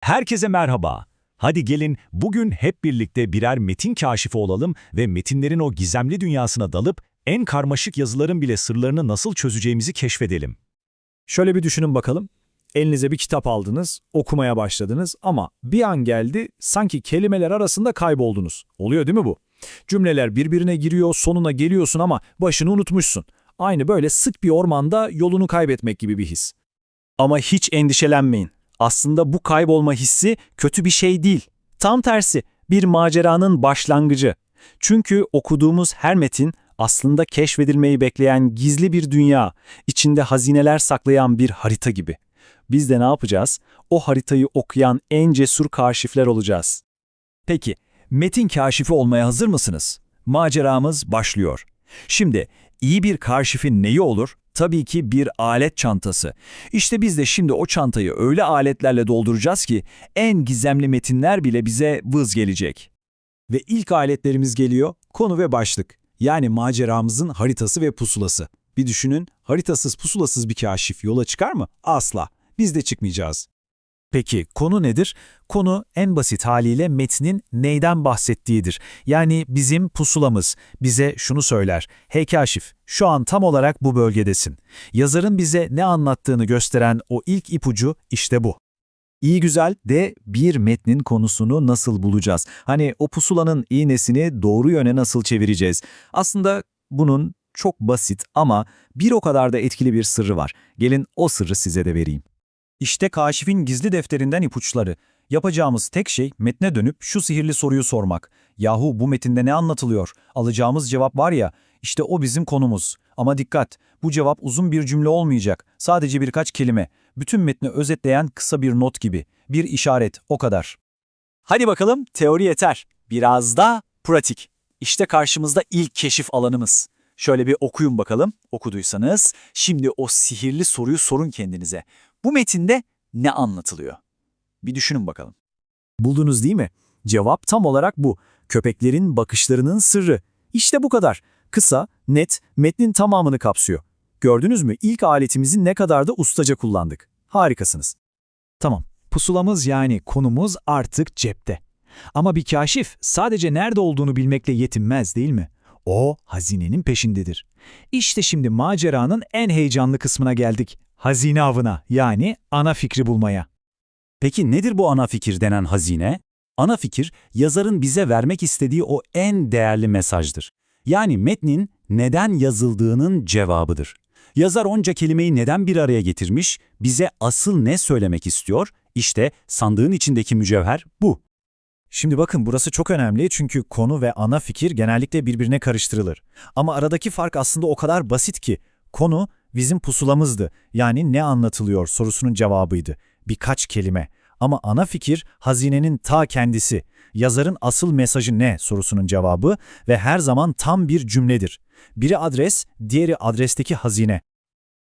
Herkese merhaba. Hadi gelin bugün hep birlikte birer metin kaşifi olalım ve metinlerin o gizemli dünyasına dalıp en karmaşık yazıların bile sırlarını nasıl çözeceğimizi keşfedelim. Şöyle bir düşünün bakalım. Elinize bir kitap aldınız, okumaya başladınız ama bir an geldi sanki kelimeler arasında kayboldunuz. Oluyor değil mi bu? Cümleler birbirine giriyor, sonuna geliyorsun ama başını unutmuşsun. Aynı böyle sık bir ormanda yolunu kaybetmek gibi bir his. Ama hiç endişelenmeyin. Aslında bu kaybolma hissi kötü bir şey değil. Tam tersi, bir maceranın başlangıcı. Çünkü okuduğumuz her metin aslında keşfedilmeyi bekleyen gizli bir dünya, içinde hazineler saklayan bir harita gibi. Biz de ne yapacağız? O haritayı okuyan en cesur kaşifler olacağız. Peki, metin kaşifi olmaya hazır mısınız? Maceramız başlıyor. Şimdi, iyi bir kaşifin neyi olur? Tabii ki bir alet çantası. İşte biz de şimdi o çantayı öyle aletlerle dolduracağız ki en gizemli metinler bile bize vız gelecek. Ve ilk aletlerimiz geliyor, konu ve başlık. Yani maceramızın haritası ve pusulası. Bir düşünün, haritasız pusulasız bir kaşif yola çıkar mı? Asla. Biz de çıkmayacağız. Peki konu nedir? Konu en basit haliyle metnin neyden bahsettiğidir. Yani bizim pusulamız bize şunu söyler. Hey kaşif, şu an tam olarak bu bölgedesin. Yazarın bize ne anlattığını gösteren o ilk ipucu işte bu. İyi güzel de bir metnin konusunu nasıl bulacağız? Hani o pusulanın iğnesini doğru yöne nasıl çevireceğiz? Aslında bunun çok basit ama bir o kadar da etkili bir sırrı var. Gelin o sırrı size de vereyim. İşte kaşifin gizli defterinden ipuçları. Yapacağımız tek şey metne dönüp şu sihirli soruyu sormak. Yahu bu metinde ne anlatılıyor? Alacağımız cevap var ya, işte o bizim konumuz. Ama dikkat, bu cevap uzun bir cümle olmayacak. Sadece birkaç kelime. Bütün metni özetleyen kısa bir not gibi. Bir işaret, o kadar. Hadi bakalım teori yeter. Biraz da pratik. İşte karşımızda ilk keşif alanımız. Şöyle bir okuyun bakalım. Okuduysanız şimdi o sihirli soruyu sorun kendinize. Bu metinde ne anlatılıyor? Bir düşünün bakalım. Buldunuz değil mi? Cevap tam olarak bu. Köpeklerin bakışlarının sırrı. İşte bu kadar. Kısa, net, metnin tamamını kapsıyor. Gördünüz mü ilk aletimizi ne kadar da ustaca kullandık. Harikasınız. Tamam, pusulamız yani konumuz artık cepte. Ama bir kaşif sadece nerede olduğunu bilmekle yetinmez değil mi? O hazinenin peşindedir. İşte şimdi maceranın en heyecanlı kısmına geldik. Hazine avına yani ana fikri bulmaya. Peki nedir bu ana fikir denen hazine? Ana fikir, yazarın bize vermek istediği o en değerli mesajdır. Yani metnin neden yazıldığının cevabıdır. Yazar onca kelimeyi neden bir araya getirmiş, bize asıl ne söylemek istiyor? İşte sandığın içindeki mücevher bu. Şimdi bakın burası çok önemli çünkü konu ve ana fikir genellikle birbirine karıştırılır. Ama aradaki fark aslında o kadar basit ki konu bizim pusulamızdı. Yani ne anlatılıyor sorusunun cevabıydı. Birkaç kelime. Ama ana fikir hazinenin ta kendisi. Yazarın asıl mesajı ne sorusunun cevabı ve her zaman tam bir cümledir. Biri adres, diğeri adresteki hazine.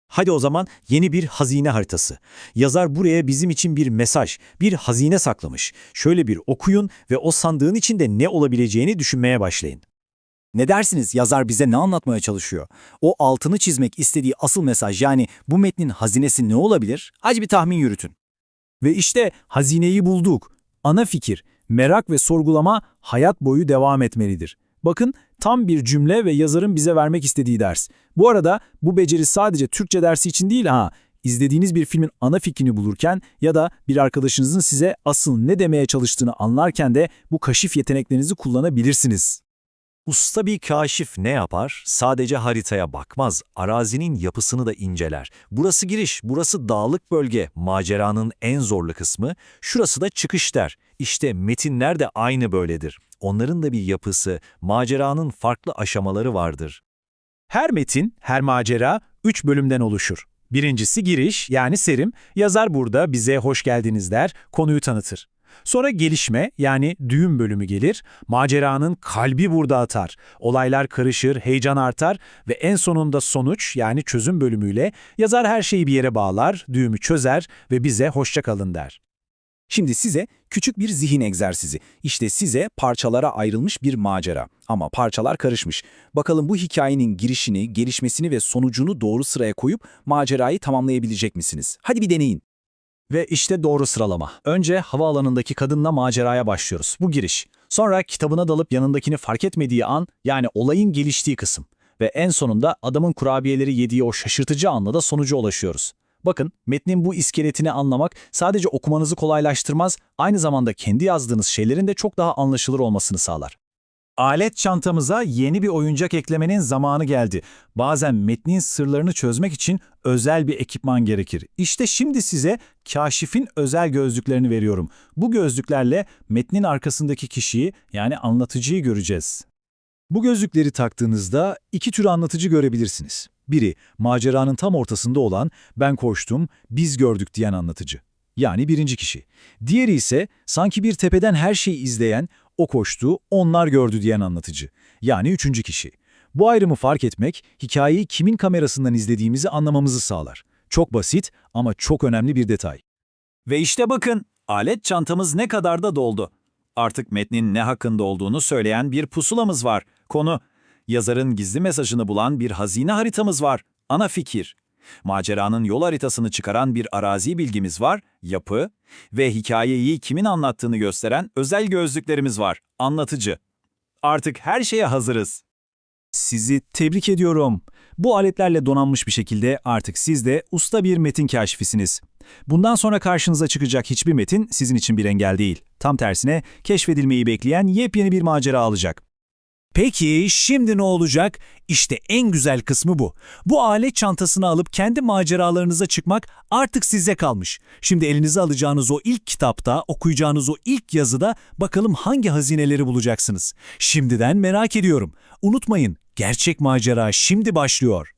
Hadi o zaman yeni bir hazine haritası. Yazar buraya bizim için bir mesaj, bir hazine saklamış. Şöyle bir okuyun ve o sandığın içinde ne olabileceğini düşünmeye başlayın. Ne dersiniz yazar bize ne anlatmaya çalışıyor? O altını çizmek istediği asıl mesaj yani bu metnin hazinesi ne olabilir? Hadi bir tahmin yürütün. Ve işte hazineyi bulduk. Ana fikir, merak ve sorgulama hayat boyu devam etmelidir. Bakın tam bir cümle ve yazarın bize vermek istediği ders. Bu arada bu beceri sadece Türkçe dersi için değil ha. İzlediğiniz bir filmin ana fikrini bulurken ya da bir arkadaşınızın size asıl ne demeye çalıştığını anlarken de bu kaşif yeteneklerinizi kullanabilirsiniz. Usta bir kaşif ne yapar? Sadece haritaya bakmaz, arazinin yapısını da inceler. Burası giriş, burası dağlık bölge, maceranın en zorlu kısmı. Şurası da çıkış der. İşte metinler de aynı böyledir. Onların da bir yapısı, maceranın farklı aşamaları vardır. Her metin, her macera üç bölümden oluşur. Birincisi giriş yani serim. Yazar burada bize hoş geldiniz der, konuyu tanıtır. Sonra gelişme yani düğüm bölümü gelir. Maceranın kalbi burada atar. Olaylar karışır, heyecan artar ve en sonunda sonuç yani çözüm bölümüyle yazar her şeyi bir yere bağlar, düğümü çözer ve bize hoşça kalın der. Şimdi size küçük bir zihin egzersizi. İşte size parçalara ayrılmış bir macera. Ama parçalar karışmış. Bakalım bu hikayenin girişini, gelişmesini ve sonucunu doğru sıraya koyup macerayı tamamlayabilecek misiniz? Hadi bir deneyin. Ve işte doğru sıralama. Önce havaalanındaki kadınla maceraya başlıyoruz. Bu giriş. Sonra kitabına dalıp yanındakini fark etmediği an yani olayın geliştiği kısım. Ve en sonunda adamın kurabiyeleri yediği o şaşırtıcı anla da sonuca ulaşıyoruz. Bakın metnin bu iskeletini anlamak sadece okumanızı kolaylaştırmaz, aynı zamanda kendi yazdığınız şeylerin de çok daha anlaşılır olmasını sağlar. Alet çantamıza yeni bir oyuncak eklemenin zamanı geldi. Bazen metnin sırlarını çözmek için özel bir ekipman gerekir. İşte şimdi size kaşifin özel gözlüklerini veriyorum. Bu gözlüklerle metnin arkasındaki kişiyi yani anlatıcıyı göreceğiz. Bu gözlükleri taktığınızda iki tür anlatıcı görebilirsiniz. Biri maceranın tam ortasında olan ben koştum, biz gördük diyen anlatıcı. Yani birinci kişi. Diğeri ise sanki bir tepeden her şeyi izleyen, o koştu, onlar gördü diyen anlatıcı. Yani üçüncü kişi. Bu ayrımı fark etmek, hikayeyi kimin kamerasından izlediğimizi anlamamızı sağlar. Çok basit ama çok önemli bir detay. Ve işte bakın, alet çantamız ne kadar da doldu. Artık metnin ne hakkında olduğunu söyleyen bir pusulamız var. Konu, yazarın gizli mesajını bulan bir hazine haritamız var. Ana fikir. Maceranın yol haritasını çıkaran bir arazi bilgimiz var, yapı ve hikayeyi kimin anlattığını gösteren özel gözlüklerimiz var, anlatıcı. Artık her şeye hazırız. Sizi tebrik ediyorum. Bu aletlerle donanmış bir şekilde artık siz de usta bir metin kaşifisiniz. Bundan sonra karşınıza çıkacak hiçbir metin sizin için bir engel değil. Tam tersine keşfedilmeyi bekleyen yepyeni bir macera alacak. Peki şimdi ne olacak? İşte en güzel kısmı bu. Bu alet çantasını alıp kendi maceralarınıza çıkmak artık size kalmış. Şimdi elinize alacağınız o ilk kitapta, okuyacağınız o ilk yazıda bakalım hangi hazineleri bulacaksınız. Şimdiden merak ediyorum. Unutmayın, gerçek macera şimdi başlıyor.